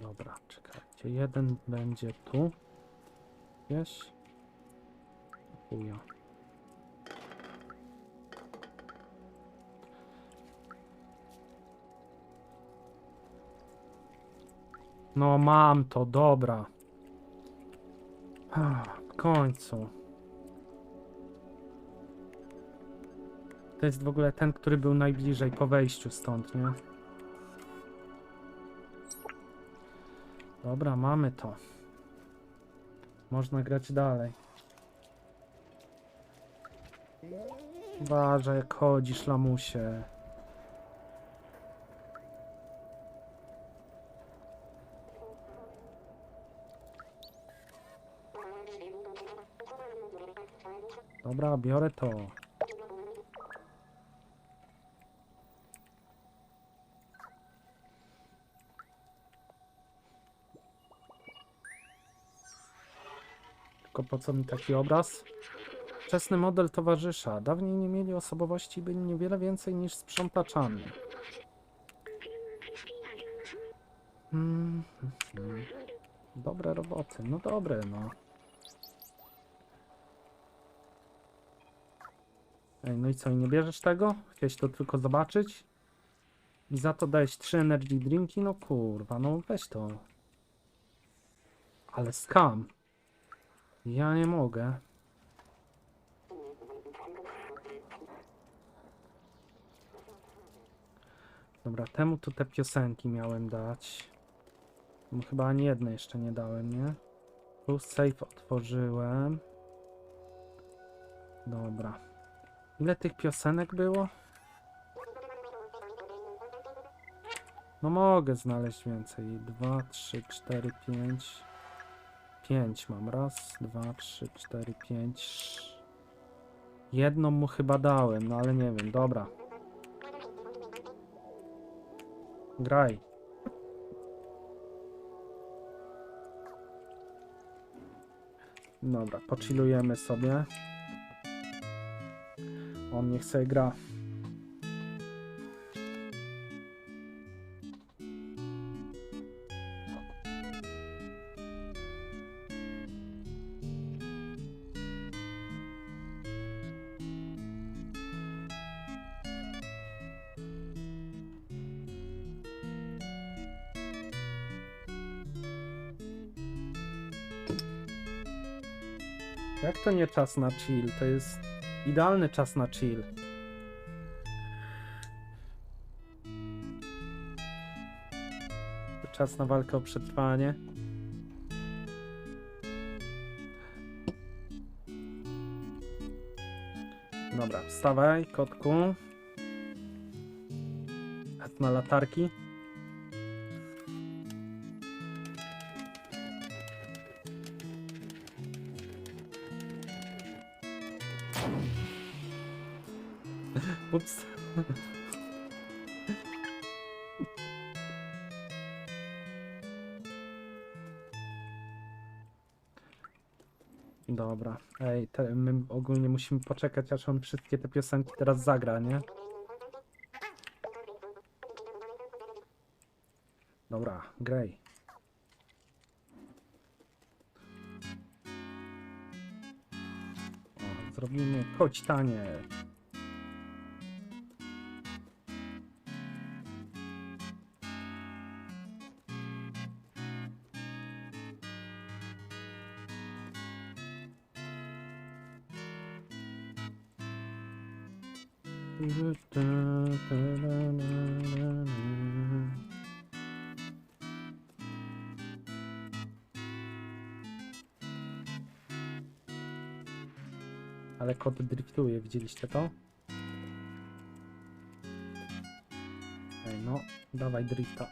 Dobra, czekajcie. Jeden będzie tu. Wiesz? Chuja. No mam to, dobra. W końcu. To jest w ogóle ten, który był najbliżej po wejściu stąd, nie? Dobra, mamy to. Można grać dalej. Uważaj, jak chodzisz, lamusie. Dobra, biorę to. Po co mi taki obraz? Wczesny model towarzysza. Dawniej nie mieli osobowości i byli niewiele więcej niż sprzątaczami. Mm, mm. Dobre roboty. No dobre, no. Ej, no i co, i nie bierzesz tego? Chciałeś to tylko zobaczyć? I za to dałeś trzy energy drinki? No kurwa, no weź to. Ale skam. Ja nie mogę. Dobra, temu to te piosenki miałem dać. Chyba ani jednej jeszcze nie dałem, nie? Tu safe otworzyłem. Dobra. Ile tych piosenek było? No mogę znaleźć więcej. Dwa, trzy, cztery, pięć. Pięć mam. Raz, dwa, trzy, cztery, pięć. Jedną mu chyba dałem, no ale nie wiem. Dobra. Graj. Dobra, pochillujemy sobie. On niech sobie gra. To nie czas na chill? To jest idealny czas na chill. Czas na walkę o przetrwanie. Dobra, wstawaj, kotku. Hat na latarki. Ups. Dobra, ej, te, my ogólnie musimy poczekać, aż on wszystkie te piosenki teraz zagra, nie? Dobra, graj. O, zrobimy koćtanie. Ale kot driftuje, widzieliście to? Ej, no, dawaj drifta.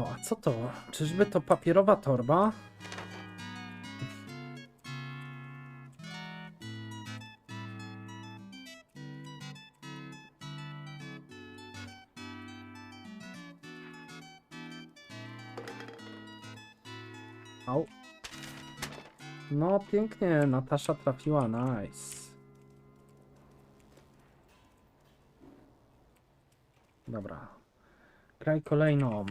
O, a co to? Czyżby to papierowa torba? Au. No, pięknie, Natasza trafiła, nice. Dobra. Graj kolejną.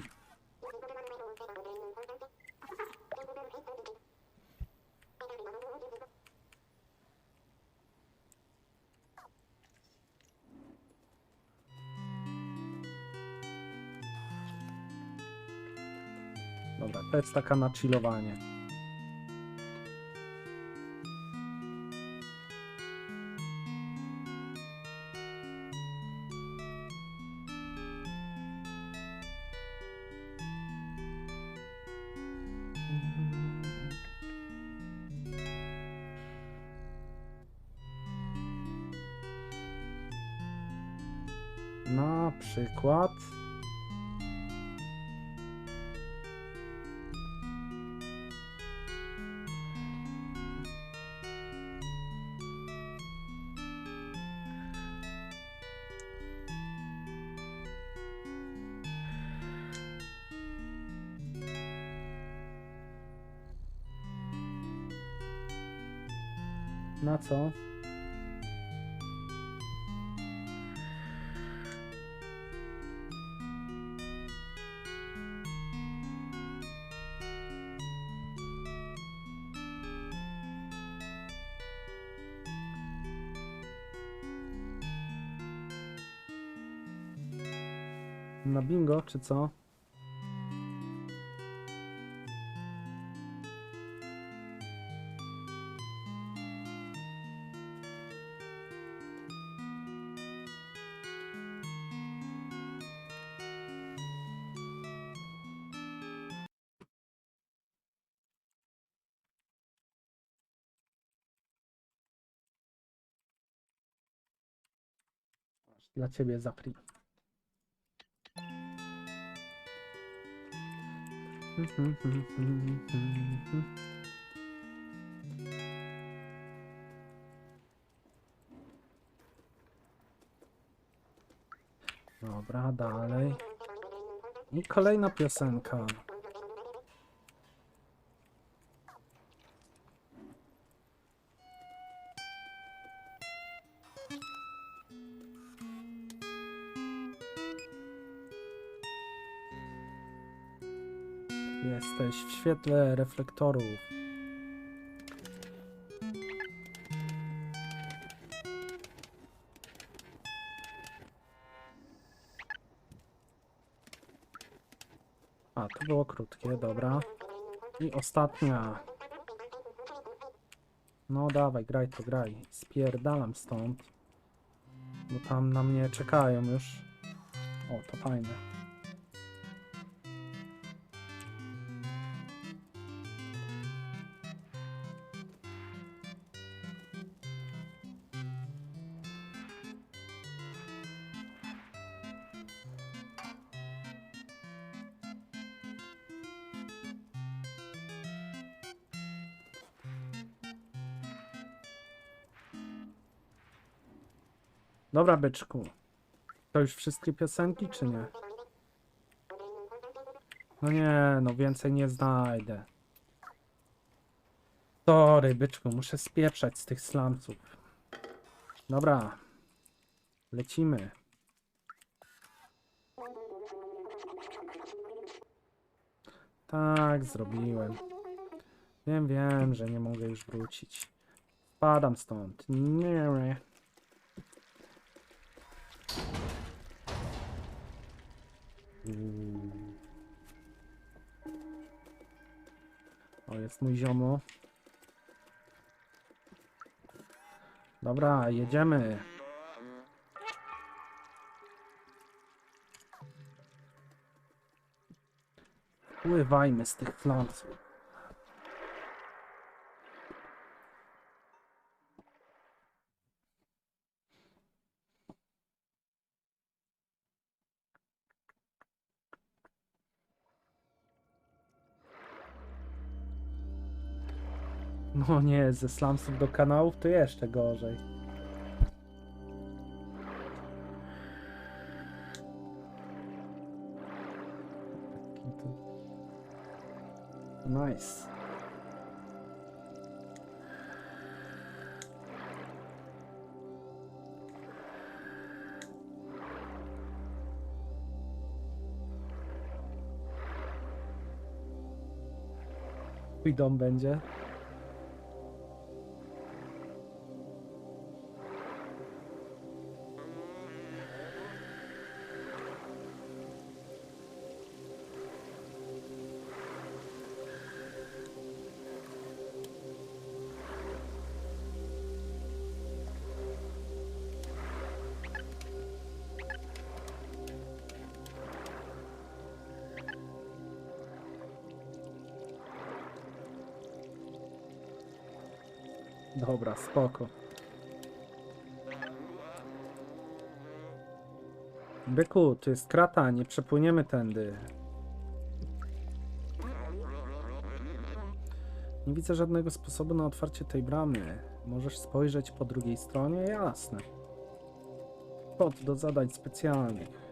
Jest taka na chillowanie. Na przykład. Co? Na bingo, czy co? Dla ciebie zapri. Dobra, dalej. I kolejna piosenka. Świetle reflektorów. A, to było krótkie, dobra. I ostatnia. No dawaj, graj to, graj. Spierdalam stąd. Bo tam na mnie czekają już. O, to fajne. Dobra, byczku. To już wszystkie piosenki, czy nie? No nie, no więcej nie znajdę. Sorry, byczku, muszę spieprzać z tych slamców. Dobra. Lecimy. Tak, zrobiłem. Wiem, wiem, że nie mogę już wrócić. Spadam stąd. Nie. Mm. O, jest mój ziomo. Dobra, jedziemy. Pływajmy z tych flanców. No nie, ze slumsów do kanałów to jeszcze gorzej. Nice. Pójdą będzie. Dobra, spoko. Byku, tu jest krata, nie przepłyniemy tędy. Nie widzę żadnego sposobu na otwarcie tej bramy. Możesz spojrzeć po drugiej stronie? Jasne. Kod do zadań specjalnych.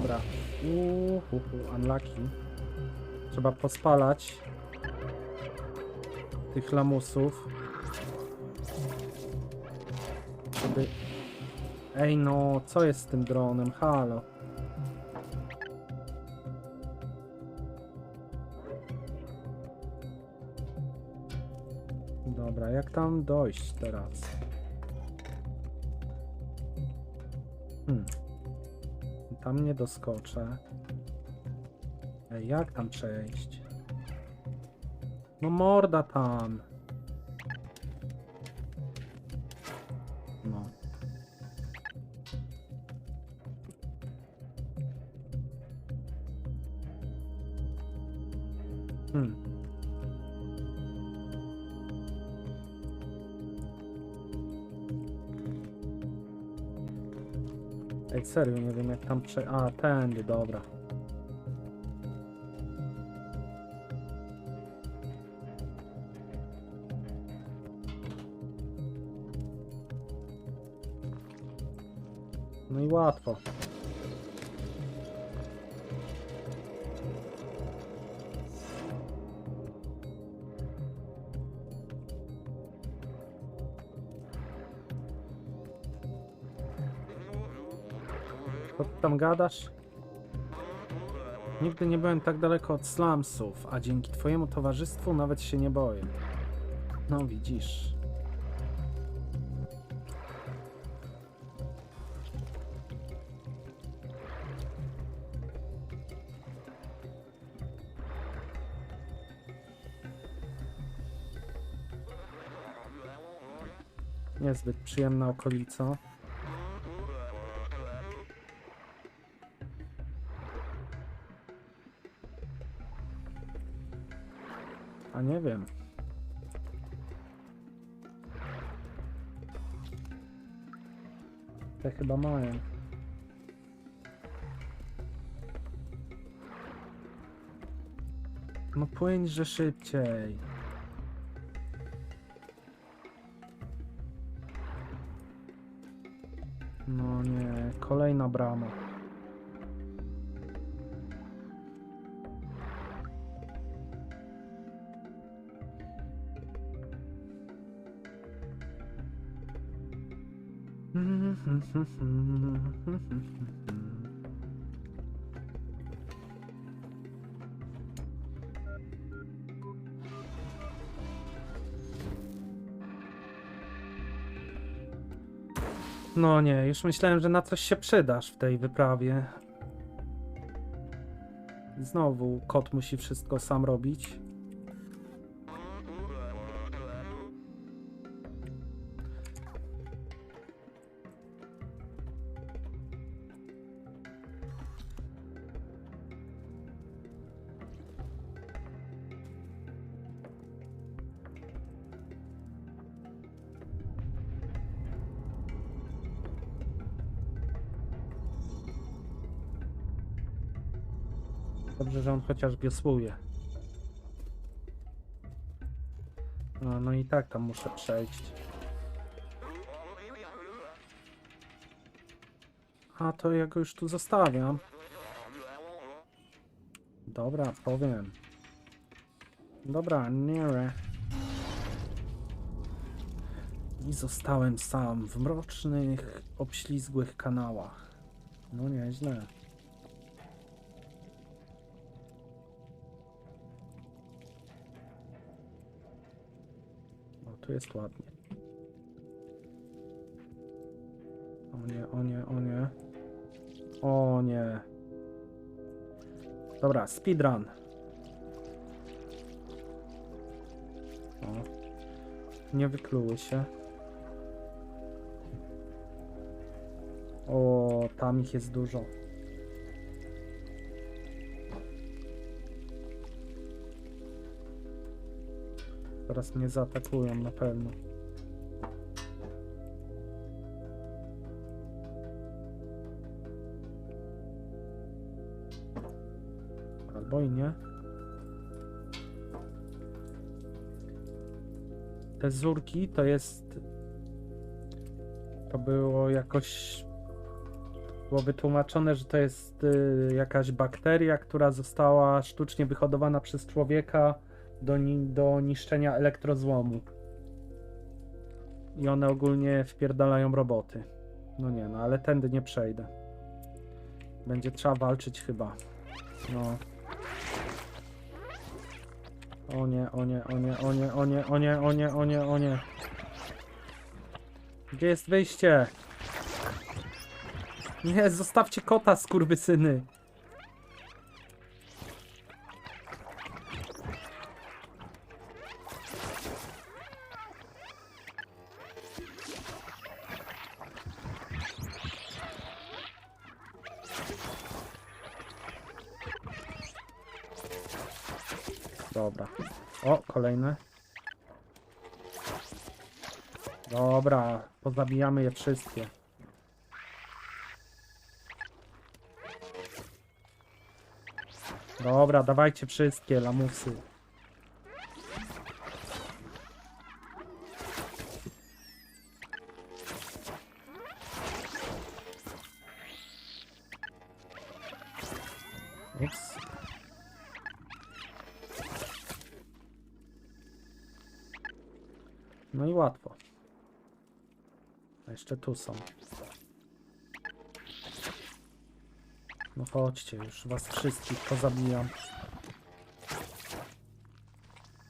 Dobra. Uhuhu, unlucky. Trzeba pospalać tych lamusów. Żeby... Ej no, co jest z tym dronem? Halo. Dobra, jak tam dojść teraz? Tam nie doskoczę. Ej, jak tam przejść? No morda tam. No. Hmm. Ej, serio, nie wiem jak tam prze... A, tędy, dobra. No i łatwo. Tam gadasz? Nigdy nie byłem tak daleko od slumsów, a dzięki twojemu towarzystwu nawet się nie boję. No widzisz. Niezbyt przyjemna okolica. Nie wiem. Te chyba mają. No płyńże szybciej. No nie, kolejna brama. No nie, już myślałem, że na coś się przydasz w tej wyprawie. Znowu kot musi wszystko sam robić. Dobrze, że on chociaż wiosłuje. No, no i tak tam muszę przejść. A to ja go już tu zostawiam. Dobra, powiem. Dobra, nie. I zostałem sam w mrocznych, obślizgłych kanałach. No nieźle. Tu jest ładnie. O nie, o nie, o nie. O nie. Dobra, speedrun. O. Nie wykluły się. O, tam ich jest dużo. Teraz mnie zaatakują na pewno. Albo i nie. Te zurki to jest. To było jakoś. Było wytłumaczone, że to jest y, jakaś bakteria, która została sztucznie wyhodowana przez człowieka do, ni do niszczenia elektrozłomu. I one ogólnie wpierdalają roboty. No nie, no ale tędy nie przejdę. Będzie trzeba walczyć chyba. No. O nie, o nie, o nie, o nie, o nie, o nie, o nie, o nie, o nie. Gdzie jest wyjście? Nie, zostawcie kota, skurwysyny. Dobra. O, kolejne. Dobra, pozabijamy je wszystkie. Dobra, dawajcie wszystkie lamusy. Jeszcze tu są. No chodźcie, już was wszystkich pozabijam.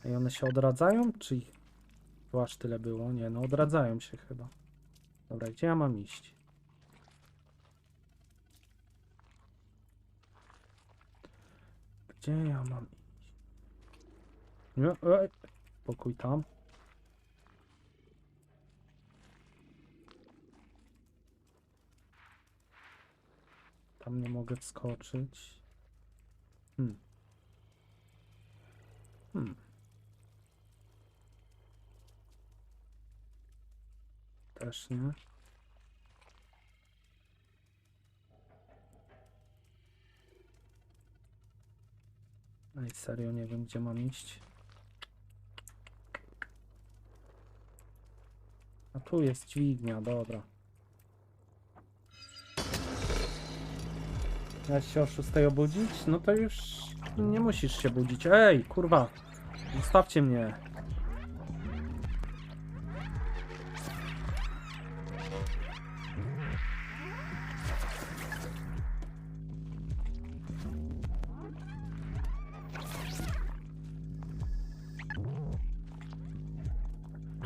I one się odradzają, czy ich tu aż tyle było? Nie, no odradzają się chyba. Dobra, gdzie ja mam iść? Gdzie ja mam iść? Nie, ej, pokój tam. Tam nie mogę wskoczyć. Hmm. Hmm. Też nie. Ej, serio nie wiem gdzie mam iść. A tu jest dźwignia, dobra. Miałeś się o 6 obudzić? No to już nie musisz się budzić. Ej, kurwa! Zostawcie mnie.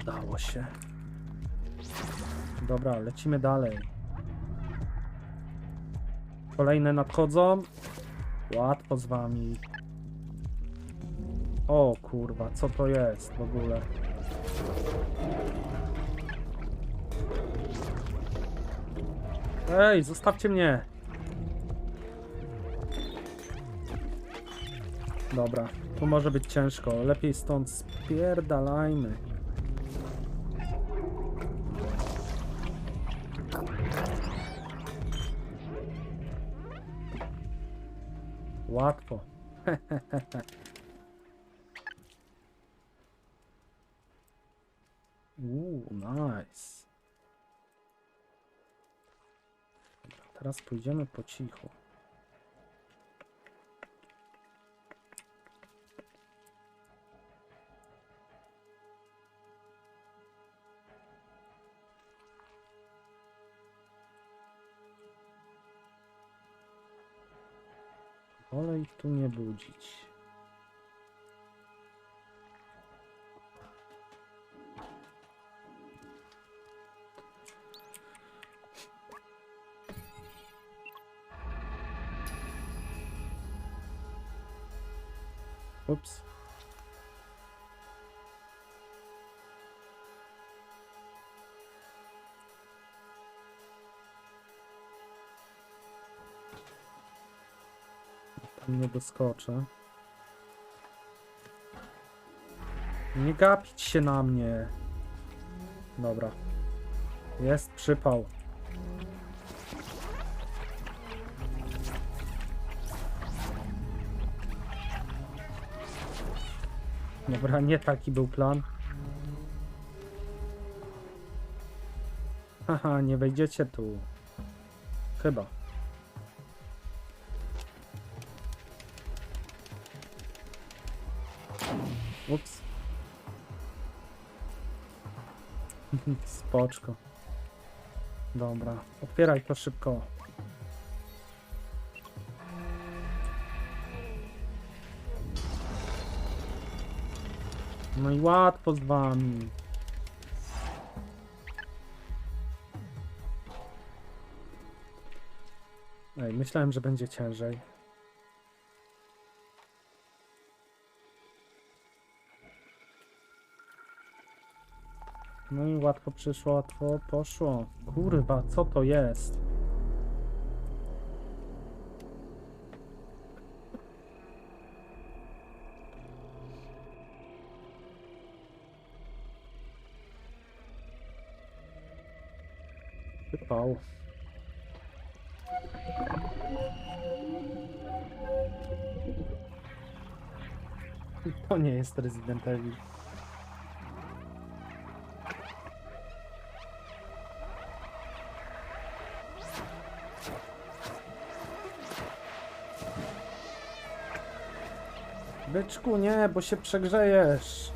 Udało się. Dobra, lecimy dalej. Kolejne nadchodzą. Łatwo z wami. O kurwa, co to jest w ogóle? Ej, zostawcie mnie! Dobra, tu może być ciężko. Lepiej stąd spierdalajmy. Uuu, nice. Teraz pójdziemy po cichu. Ich tu nie budzić. Nie doskoczę. Nie gapić się na mnie. Dobra. Jest przypał. Dobra, nie taki był plan. Haha, nie wejdziecie tu. Chyba. Spoczko. Dobra, otwieraj to szybko. No i łatwo z wami. Ej, myślałem, że będzie ciężej. No i łatwo przyszło, łatwo poszło. Kurwa, co to jest? Wypał. To nie jest Resident Evil. Byczku, nie, bo się przegrzejesz.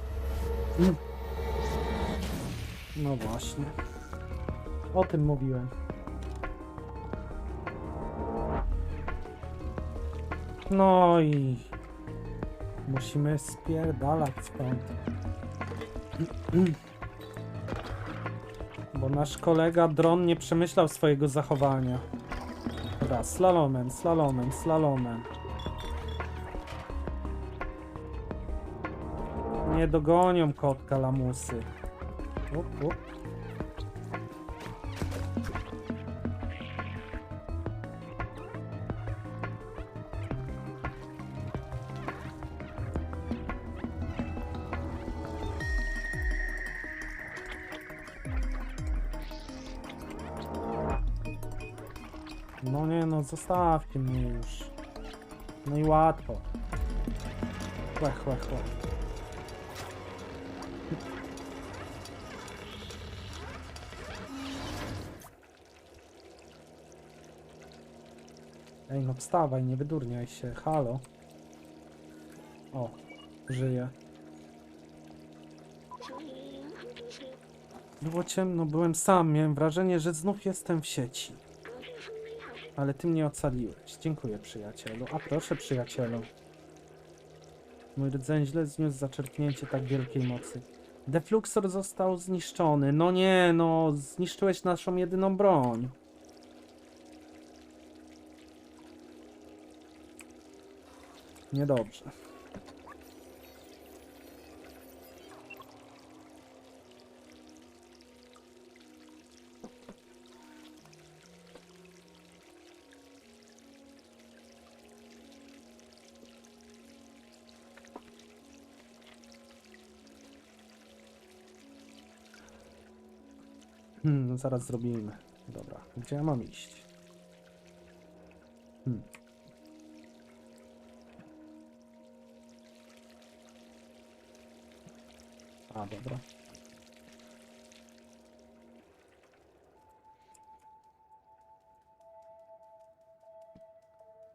Mm. No właśnie. O tym mówiłem. No i musimy spierdalać stąd. Bo nasz kolega dron nie przemyślał swojego zachowania. Dobra, slalomem, slalomem, slalomem. Nie dogonią kotka lamusy. Up, up. No nie no, zostawcie mnie już. No i łatwo. Łech, łech, łech. Wstawaj, nie wydurniaj się, halo. O, żyję. Było ciemno, byłem sam, miałem wrażenie, że znów jestem w sieci. Ale ty mnie ocaliłeś. Dziękuję, przyjacielu. A proszę, przyjacielu. Mój rdzeń źle zniósł zaczerpnięcie tak wielkiej mocy. Defluxor został zniszczony. No nie, no, zniszczyłeś naszą jedyną broń. Niedobrze. Hmm, zaraz zrobimy. Dobra, gdzie ja mam iść? Hmm. A, dobra.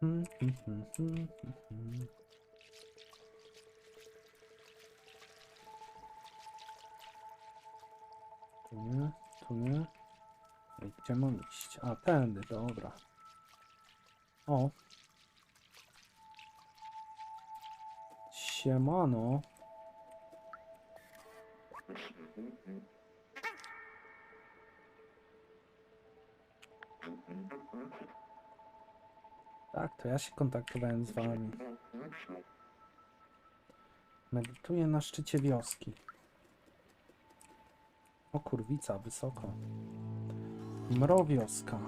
Hmm, hmm, hmm. Tu nie, tu nie. Gdzie mam iść? A, tędy, dobra. O. Siemano. Tak, to ja się kontaktowałem z wami. Medytuję na szczycie wioski. O kurwica, wysoko. Mrowioska.